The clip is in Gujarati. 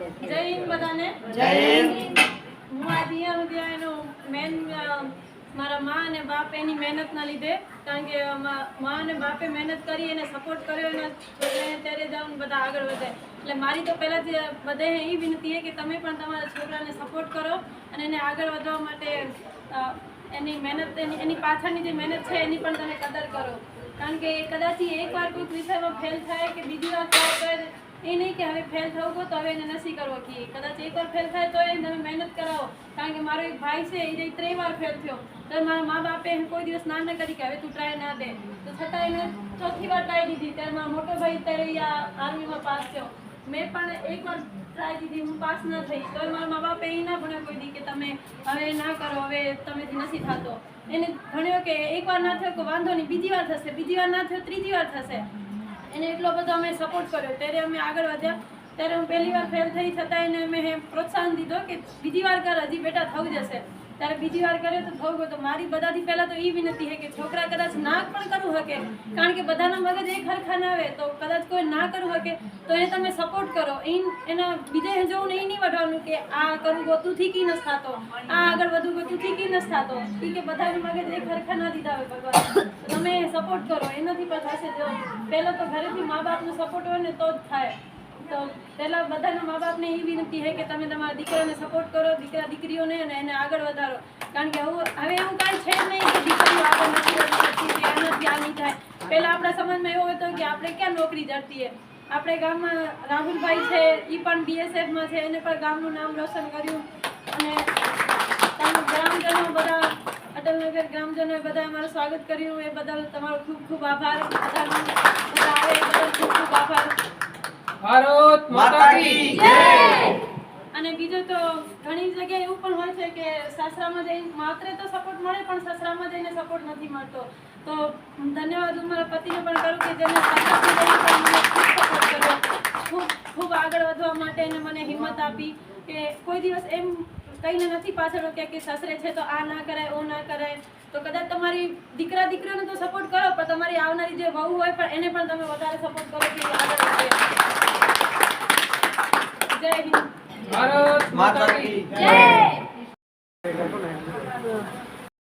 જય હિન્દ બધાને. જય હિન્દ. હું સુધી એનું મેન મારા મા અને બાપ એની મહેનતના લીધે કારણ કે મા અને બાપે મહેનત કરી એને સપોર્ટ કર્યો અને છોકરાને ત્યારે જાઉં બધા આગળ વધે. એટલે મારી તો પહેલાંથી બધે એ વિનંતી છે કે તમે પણ તમારા છોકરાને સપોર્ટ કરો અને એને આગળ વધવા માટે એની મહેનત એની એની પાછળની જે મહેનત છે એની પણ તમે કદર કરો. કારણ કે કદાચ એક એકવાર કોઈક વિષયમાં ફેલ થાય કે બીજી વાર થાય તો એ નહીં કે હવે ફેલ થવું ગયો તો હવે એને નથી કરવો કે કદાચ એકવાર ફેલ થાય તો એને તમે મહેનત કરાવો. કારણ કે મારો એક ભાઈ છે એ ત્રણ વાર ફેલ થયો. તો મારા મા બાપે કોઈ દિવસ ના ના કરી કે હવે તું ટ્રાય ના દે. તો છતાં એને ચોથી વાર ટ્રાય દીધી. ત્યારે મારો મોટો ભાઈ ત્યારે આ આર્મીમાં પાસ થયો. મેં પણ એકવાર ટ્રાય દીધી, હું પાસ ના થઈ. તો મારા મા બાપે એ ના ભણ્યો કોઈ દી કે તમે હવે ના કરો, હવે તમેથી નથી થતો. એને ભણ્યો કે એકવાર ના થયો કે વાંધો નહીં, બીજી વાર થશે, બીજી વાર ના થયો, ત્રીજી વાર થશે. એને એટલો બધો અમે સપોર્ટ કર્યો. ત્યારે અમે આગળ વધ્યા. ત્યારે હું પહેલી વાર ફેલ થઈ છતાં એને અમે હે પ્રોત્સાહન દીધો કે બીજી વાર કર, હજી બેટા થવું જશે. ત્યારે બીજી વાર કર્યો તો થવું તો મારી બધાથી પહેલાં તો એ વિનંતી છે કે છોકરા કદાચ ના પણ કરવું શકે, કારણ કે બધાના મગજ એક હરખા ના આવે. તો કદાચ કોઈ ના કરવું શકે, તો એને તમે સપોર્ટ કરો. એ એના બીજે જોવું એ નહીં વધવાનું કે આ કરવું ગોતુંથી કી નથી થતો. આ આગળ વધુ ગોતુંથી કી નથી થતો. ઈ કે બધાને મગજ એક હરખા ના દીધા હોય ભગવાન. તમે સપોર્ટ કરો, એનાથી પણ થશે. જો પહેલાં તો ઘરેથી મા બાપનો સપોર્ટ હોય ને તો જ થાય. તો પહેલાં બધાના મા બાપને એ વિનંતી છે કે તમે તમારા દીકરાને સપોર્ટ કરો, દીકરા દીકરીઓને અને એને આગળ વધારો. કારણ કે હવે હવે એવું કાંઈ છે જ નહીં કે દીકરીઓ આગળ નથી વધી કે આ નહીં થાય. પહેલાં આપણા સમાજમાં એવો હતો કે આપણે ક્યાં નોકરી જડતીએ આપણે ગામમાં રાહુલભાઈ છે એ પણ બીએસએફમાં છે, એને પણ ગામનું નામ રોશન કર્યું અને તમે ગ્રામજનો બધા અટલનગર ગ્રામજનોએ બધા અમારું સ્વાગત કર્યું. એ બદલ તમારો ખૂબ ખૂબ આભાર. બધા આવે એ બદલ ખૂબ ખૂબ આભાર. ભારત માતા કી જય! અને બીજું તો ઘણી જગ્યાએ એવું પણ હોય છે કે સાસરામાં જઈને માત્ર તો સપોર્ટ મળે પણ સસરામાં જઈને સપોર્ટ નથી મળતો. તો ધન્યવાદ હું મારા પતિને પણ કરું કે જેને ખૂબ ખૂબ આગળ વધવા માટે એને મને હિંમત આપી કે કોઈ દિવસ એમ કહીને નથી પાછળ રોક્યા કે સસરે છે તો આ ના કરાય ઓ ના કરાય. તો કદાચ તમારી દીકરા દીકરીઓને તો સપોર્ટ કરો પણ તમારી આવનારી જે વહુ હોય પણ એને પણ તમે વધારે સપોર્ટ કરો કે આગળ જય હિન્દ. ભારત માતા કી જય.